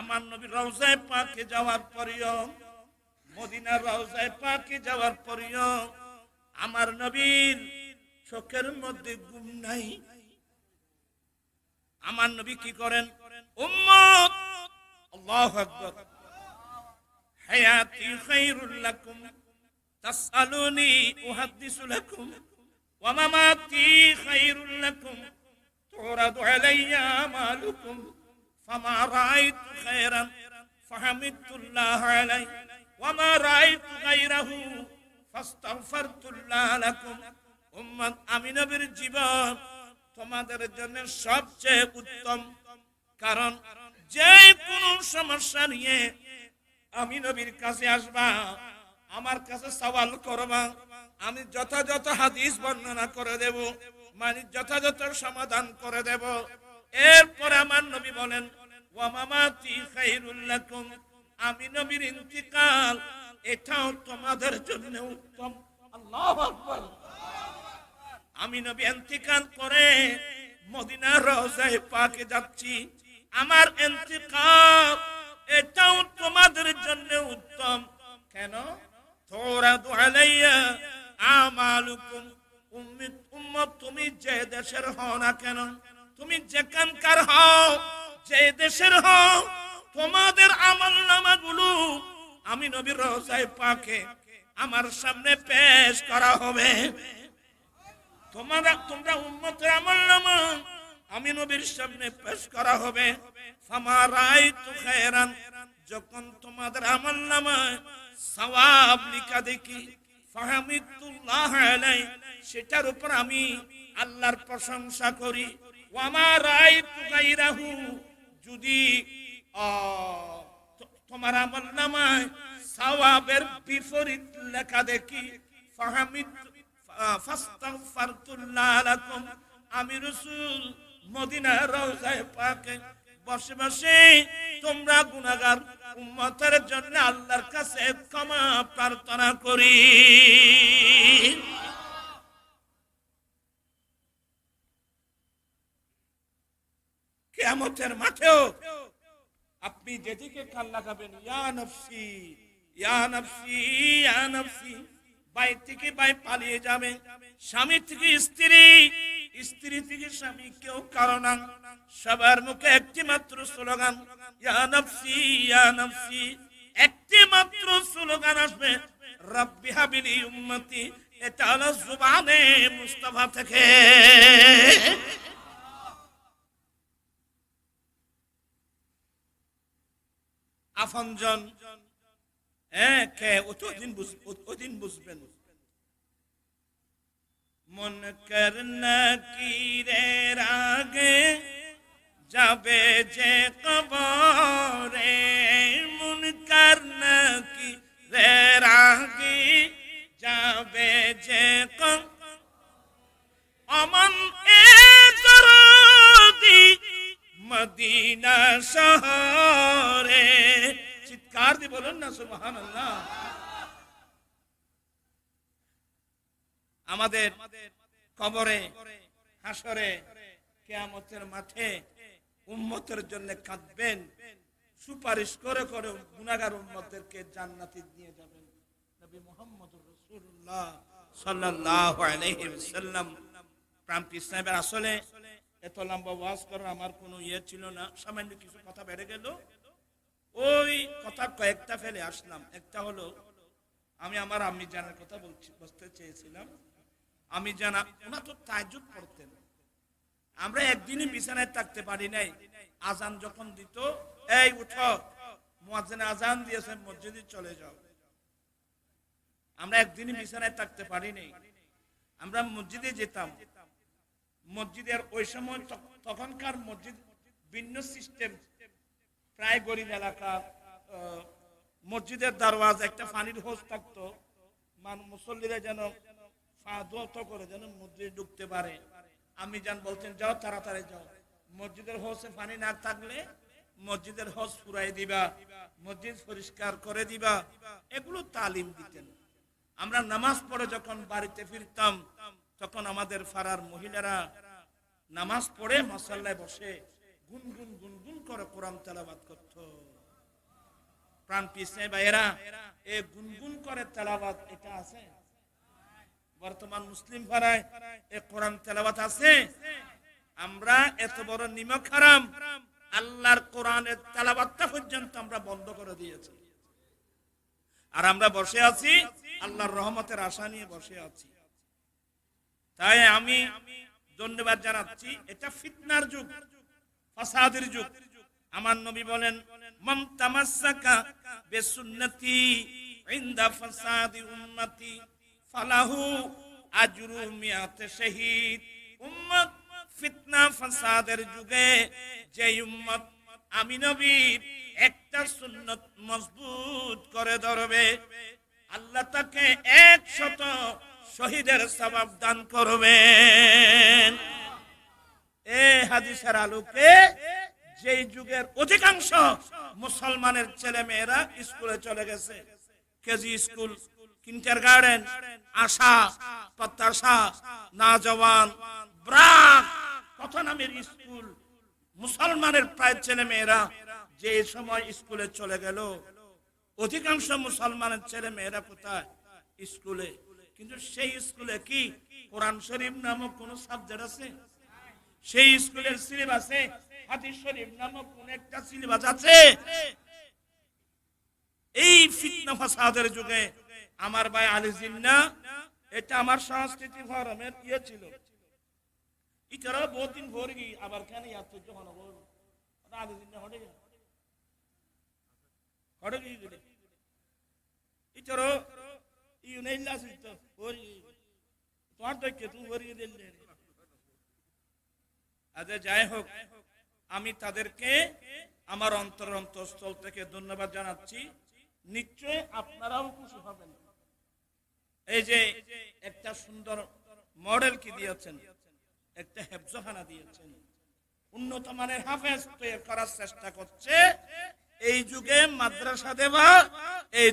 আমার নবী রওজায় পাকে যাওয়ার পরেও, মদিনার রওজায় পাকে যাওয়ার পরেও আমার নবীর চোখের মধ্যে ঘুম নাই। আমার নবী কি করেন? উম্মত, আল্লাহু আকবার। হায়াতি খায়রুল লাকুম, তাসআলুনি উহাদ্দিসু লাকুম, ওয়া মামাতি খায়রুল লাকুম, তুরাদু আলাইয়া আমালুকুম ফামা রাআইতু খায়রান ফাহামিদতুল্লাহ আলাই ওয়া মা রাআইতু গায়রাহু ফাস্তাগফারতুল্লাহ লাকুম উম্মত আমি নবীর জীবন তোমাদের জন্য সবচেয়ে উত্তম। কারণ যে কোন সমস্যা নিয়ে আমি নবীর কাছে আসবা, আমার কাছে সওয়াল করবা, আমি যথাযথ হাদিস বর্ণনা করে দেব মানে যথাযথ সমাধান করে দেব। এরপরে আমার নবী বলেন আমি নবীর ইন্তিকাল, এটাও তোমাদের জন্য উত্তম। আমি নবী করে মদিনার পাকে যাচ্ছি। আমার এটাও তোমাদের জন্য উত্তম। কেন? তোরা আলাইয়া আমালুকুম। উম্মত, তুমি যে দেশের হও না কেন? তুমি যেখানকার হও দেশের তোমাদের আমি পাকে। আমার সামনে পেশ করা হবে। তোমরা তোমরা উম্মতের আমল নামা আমি নবীর সামনে পেশ করা হবে। ফামারাই তু খায়রান, যখন তোমাদের আমল সওয়াব লিখা দেখি, ফাহামিদুল্লাহ আলাই সেটার উপর আমি আল্লাহর প্রশংসা করি। ওয়ামা রাআইতু গায়রাহু যদি তোমার আমল নামায় সওয়াবের বিপরীত লেখা দেখি, ফাহামিদ ফাস্তাগফারতুল্লাহ লাকুম আমি রাসূল মদিনার রওজায় পাকে, বসে বসে তোমরা গুনাহগার উম্মতের জন্য আল্লাহর কাছে ক্ষমা প্রার্থনা করি। কিয়ামতের মাঠেও আপনি যেদিকে কান লাগাবেন ইয়া নফসি ইয়া নফসি ইয়া নফসি। বাই থেকে বাই পালিয়ে যাবে। স্বামী থেকে স্ত্রী স্ত্রী থেকে স্বামী কেউ সবার মুখে একটি মাত্র স্লোগান, ইয়া নফসি ইয়া নফসি। একটি মাত্র স্লোগান আসবে, রব্বি হাবিলি উম্মতি। এটা হলো জুবানে মুস্তাফা থেকে। আফনজন। হ্যাঁ কে? ওদিন ওদিন বুঝবেন। মন কর কি রে রাগে যাবে যে কবরে। চিৎকার দিয়ে বলুন না সুবহান আল্লাহ আমাদের কবরে হাসরে কেয়ামতের মাঠে উম্মতের জন্য কাঁদবেন, সুপারিশ করে করে গুনাগার উম্মতদেরকে জান্নাতে নিয়ে যাবেন। নবী মুহাম্মদ সাল্লাল্লাহু আলাইহি ওয়াসাল্লাম। প্রান্তি সাহেবের আসলে এত লম্বা ওয়াজ করার আমার কোনো ইয়ে ছিল না, সামান্য কিছু কথা বেড়ে গেল। কথা কয়েকটা ফেলে আসলাম। একটা হলো, আমি আমার আম্মি জানার কথা বলছি বলতে চেয়েছিলাম। আমি জানা ওনা তো তাজ্জুদ পড়তেন। আমরা একদিনই বিছানায় থাকতে পারি নাই। আজান যখন দিত, এই, উঠো। মুয়াজ্জিন আজান দিয়েছে, মসজিদে চলে যাও। আমরা একদিনই বিছানায় থাকতে পারি নাই। আমরা মসজিদে যেতাম। মসজিদের ওই সময় তখনকার মসজিদ ভিন্ন সিস্টেম প্রায় গরিব এলাকা। মসজিদের দারওয়াজ একটা পানির হোস থাকতো মুসল্লিরা যেন পা করে, যেন মসজিদে ঢুকতে পারে। আমি যান বলতেন যাও, তাড়াতাড়ি যাও। মসজিদের হোসে পানি না থাকলে মসজিদের হোস ফুরাই দিবা, মসজিদ পরিষ্কার করে দিবা। এগুলো তালিম দিতেন। আমরা নামাজ পড়ে যখন বাড়িতে ফিরতাম, তখন আমাদের ফারার মহিলারা নামাজ পড়ে মশাল্লায় বসে গুনগুন গুনগুন করে কোরআন তেলাবাদ করত। প্রাণ পিছে ভাইয়েরা, এ গুনগুন করে তেলাবাত এটা আছে? বর্তমান মুসলিম পাড়ায় এ কোরআন তেলাবাত আছে? আমরা এত বড় নিমক হারাম, আল্লাহর কোরআনের তেলাবাতটা পর্যন্ত আমরা বন্ধ করে দিয়েছি। আর আমরা বসে আছি, আল্লাহর রহমতের আশা নিয়ে বসে আছি। তাই আমি ধন্যবাদ জানাচ্ছি, এটা ফিতনার যুগ, ফাসাদের যুগ। আমার নবী বলেন মান তামাসসাকা বিসুন্নতি ইনদা ফাসাদি উম্মতি, ফালাহু আজরু মিয়াত শহীদ। উম্মত ফিতনা ফাসাদের যুগে যে উম্মত আমি নবী, একটা সুন্নত মজবুত করে ধরবে। আল্লাহ তাকে একশত শহীদের সবাব দান করবেন। এ হাদিসের আলোকে যেই যুগের অধিকাংশ মুসলমানের ছেলে মেয়েরা স্কুলে চলে গেছে। কেজি স্কুল গার্ডেন, আশা, প্রত্যাশা, না জওয়ান কত নামের স্কুল। মুসলমানের প্রায় ছেলে মেয়েরা যে সময় স্কুলে চলে গেল, অধিকাংশ মুসলমানের ছেলে মেয়েরা কোথায়? স্কুলে। কিন্তু সেই স্কুলে কি কোরআন শরীফ নামক কোন সাবজেক্ট আছে? সেই স্কুলের সিলেবাসে হাদিস শরীফ নামক কোন একটা সিলেবাস আছে। এই ফিতনা ফাসাদের যুগে আমার ভাই আলী জিন্না, এটা আমার সংস্কৃতি ফরমের ইয়ে ছিল। ইতারা বহুত দিন ভোর গি আবার কেন যখন বল আলী জিন্না হটে হটে গিয়ে গেলে। ইতারা ইউ নেই লাস তো ভোর তোমার দেখে তুমি ভোর গিয়ে দিলে আচ্ছা যাই হোক, আমি তাদেরকে আমার অন্তর অন্তঃস্থল থেকে ধন্যবাদ জানাচ্ছি। নিশ্চয় আপনারাও খুশি হবেন। এই যে একটা সুন্দর মডেল কি দিয়েছেন? একটা হেফজখানা দিয়েছেন। উন্নত মানের হাফেজ তৈরি করার চেষ্টা করছে। এই যুগে মাদ্রাসা দেওয়া, এই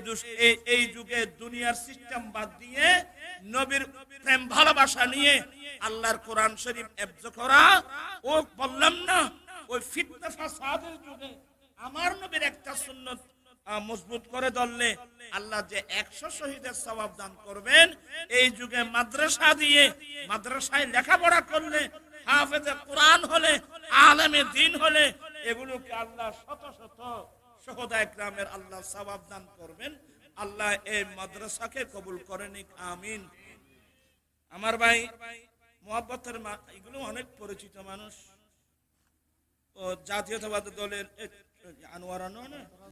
এই যুগে দুনিয়ার সিস্টেম বাদ দিয়ে নবীর প্রেম ভালোবাসা নিয়ে আল্লাহর কোরআন শরীফ এফজ করা, ও বললাম না, ওই ফিতনা ফাসাদের যুগে আমার নবীর একটা সুন্নত মজবুত করে ধরলে আল্লাহ যে একশো শহীদের সবাব দান করবেন, এই যুগে মাদ্রাসা দিয়ে মাদ্রাসায় লেখাপড়া করলে, হাফেজে কোরআন হলে, আলেমে দিন হলে, এগুলোকে আল্লাহ শত শত সহদায় গ্রামের আল্লাহ সবাব দান করবেন। আল্লাহ এই মাদ্রাসাকে কবুল করেন আমিন। আমার ভাই, মোহাব্বতের এগুলো অনেক পরিচিত মানুষ। ও জাতীয়তাবাদী দলের আনোয়ারানো আনোয়ার আনোয়ার না?